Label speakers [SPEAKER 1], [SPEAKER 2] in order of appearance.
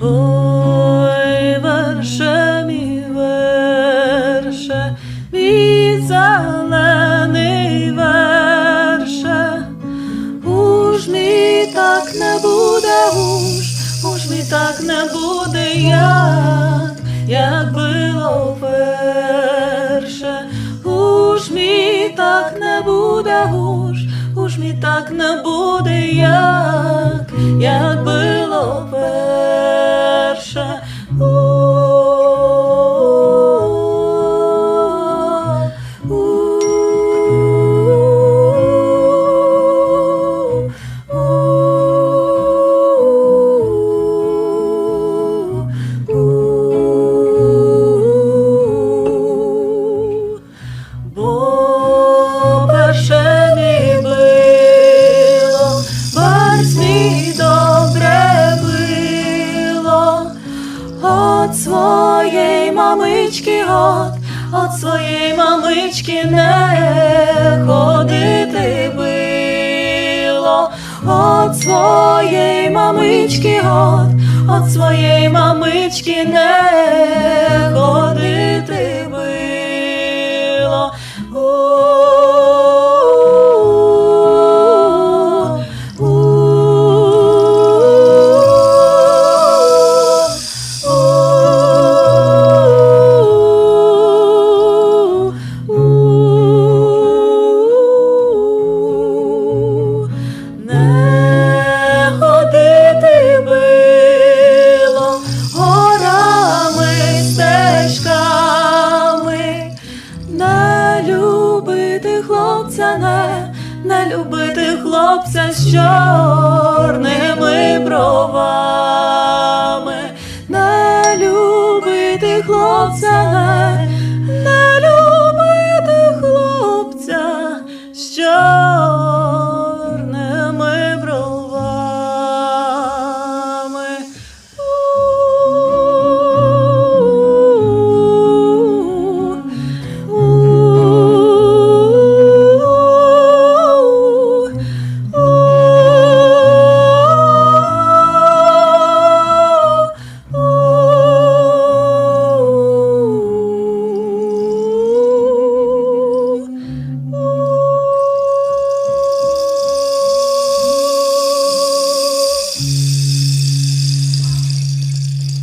[SPEAKER 1] Oh. Не буде уж, уж мій так не буде, як, як було перше. Уж мій так не буде, уж, уж мій так не буде, як, як було перше. От своєї мамички, от, от своєї мамички не ходити било, от своєї мамички, от, от своєї мамички не ходити било. Вчиться не, не любити хлопця з чорними бровами, не любити хлопця.